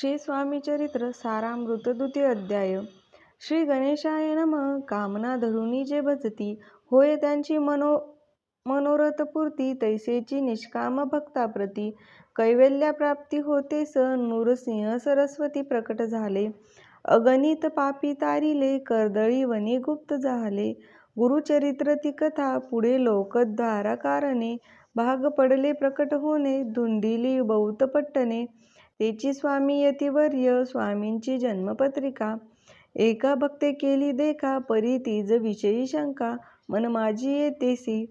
श्री स्वामी चरित्र सारामृत द्वितीय अध्याय. श्री गणेशाय नम. कामना धरुणी जे भजती. होय त्यांची मनो मनोरथपूर्ती तैसेची निष्काम भक्ताप्रती. कैवल्याप्राप्ती होते स नृसिंह सरस्वती प्रकट झाले. अगणित पापी तारिले. कर्दळी वनी गुप्त झाले. गुरुचरित्र ती कथा. पुढे लोकद्वारा कारणे भाग पडले प्रकट होणे. धुंदिली बौतपट्टने पट्टणे. तेची स्वामी यतिवर्य स्वामींची जन्मपत्रिका. एका भक्ते केली देखा परी तीज विषयी शंका मन माझी येतेसी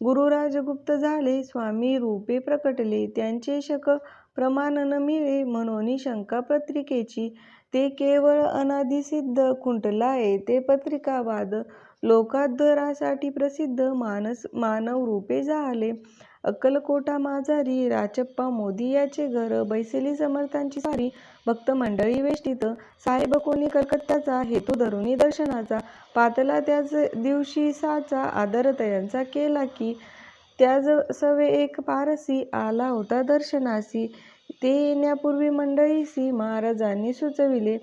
गुरुराज गुप्त झाले स्वामी रूपे प्रकटले त्यांचे शक प्रमाण न मिळे म्हणून शंका पत्रिकेची. ते केवळ अनादिसिद्ध खुंटला येते पत्रिकावाद वाद. लोकाद्धरासाठी प्रसिद्ध मानस मानव रूपे झाले. अक्कलकोटा माझारी राचप्पा मोदी याचे घर बैसली समर्थांची सारी भक्त मंडळी वेष्टीत साहेब कोणी कलकत्त्याचा हेतू धरुणी दर्शनाचा पातला त्याच दिवशी साचा आदर तयांचा केला की त्याज सवे एक पारसी आला होता दर्शनासी ते येण्यापूर्वी मंडळीसी महाराजांनी सुचविले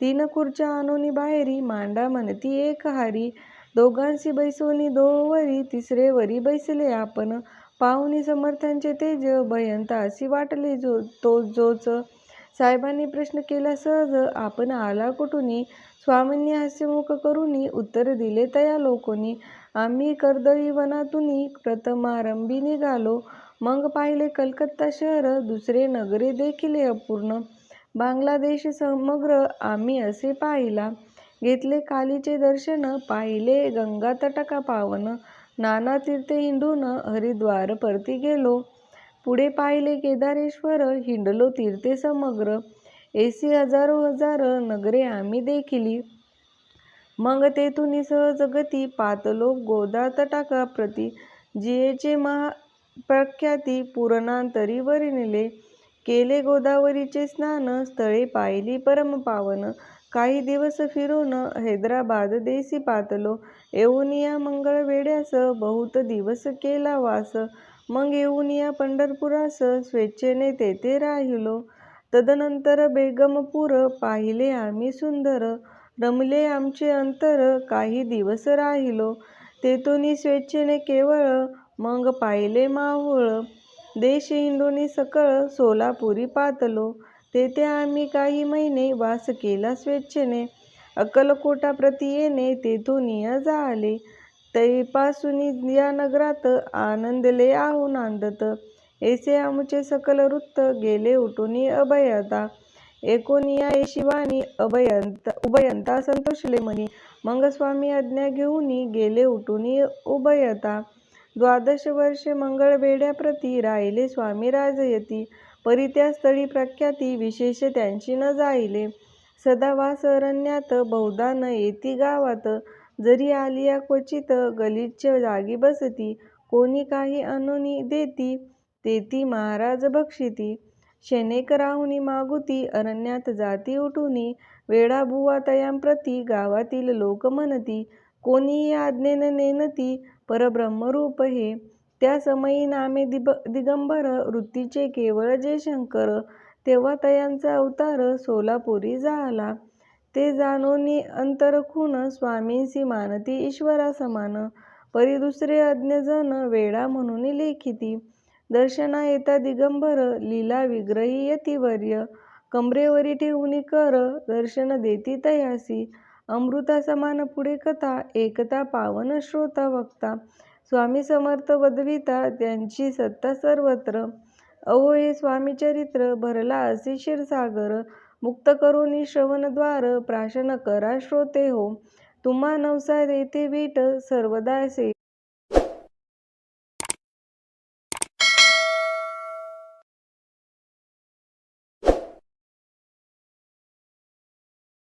तीन खुर्च्या आणोनी बाहेरी मांडा म्हणती एक हारी दोघांशी बैसोनी दोवरी तिसरे वरी बैसले आपण पाहुणी समर्थांचे तेज भयंत अशी वाटले जो तो जोच साहेबांनी प्रश्न केला सहज आपण आला कुठूनही स्वामींनी हास्यमुख करुनी उत्तर दिले तया लोकोनी. आम्ही कर्दळी प्रथमारंभी निघालो. मग पाहिले कलकत्ता शहर दुसरे नगरे देखील अपूर्ण. बांगलादेश समग्र आम्ही असे पाहिला. घेतले कालीचे दर्शन पाहिले गंगा तटका पावन. नाना तीर्थ हिंडून हरिद्वार परती गेलो. पुढे पाहिले केदारेश्वर हिंडलो तीर्थे समग्र. एसी हजारो हजार नगरे आम्ही देखिली. मग तेथून सहज गती पातलो गोदा तटाका प्रती जियेचे महा प्रख्याती पुरणांतरी वरिणले केले गोदावरीचे स्नान स्थळे पाहिली परमपावन काही दिवस फिरून हैदराबाद देसी पातलो. येऊन या मंगळवेढ्यास बहुत दिवस केला वास. मग येऊन या पंढरपुरास स्वेच्छेने तेथे राहिलो. तदनंतर बेगमपूर पाहिले आम्ही सुंदर. रमले आमचे अंतर काही दिवस राहिलो. तेथून स्वेच्छेने केवळ मग पाहिले माहुळ. देश हिंडोनी सकळ सोलापुरी पातलो. तेथे आम्ही काही महिने वास केला स्वेच्छेने. अक्कलकोटा प्रति येणे तेथून झाले. तैपासून या नगरात आनंदले आहो नांदत एसे आमचे सकल वृत्त गेले उठून अभयता एकोनिया शिवानी अभयंता उभयंता संतोषले म्हणी मंगस्वामी आज्ञा घेऊन गेले उठून उभयता द्वादश वर्षे मंगळवेढ्याप्रती राहिले स्वामी राजयती परी त्या स्थळी प्रख्याती विशेष त्यांची न जाईले सदा वास अरण्यात बहुधा न येती गावात. जरी आलिया क्वचित गलिच्छ जागी बसती. कोणी काही अनुनी देती तेती महाराज बक्षिती. शनेक राहुनी मागुती अरण्यात जाती उठुनी. वेळाबुवा तयांप्रती गावातील लोक म्हणती. कोणीही आज्ञेन नेनती परब्रह्मरूप हे त्या समयी नामे दिब दिगंबर वृत्तीचे केवळ जे शंकर तेव्हा तयांचा अवतार सोलापुरी झाला. ते जाणोनी अंतरखून स्वामींसी मानती ईश्वरा समान परी दुसरे अज्ञजन वेडा म्हणून लेखिती. दर्शना येता दिगंबर लीला विग्रही यतिवर्य. कमरेवरी ठेवून कर दर्शन देती तयासी. अमृता समान पुढे कथा एकता पावन श्रोता वक्ता. स्वामी समर्थ वदविता त्यांची सत्ता सर्वत्र. अहो हे स्वामी चरित्र भरला असे क्षीरसागर. मुक्त करून श्रवणद्वार प्राशन करा श्रोते हो. तुम्हा नवसा येथे वीट सर्वदा असे.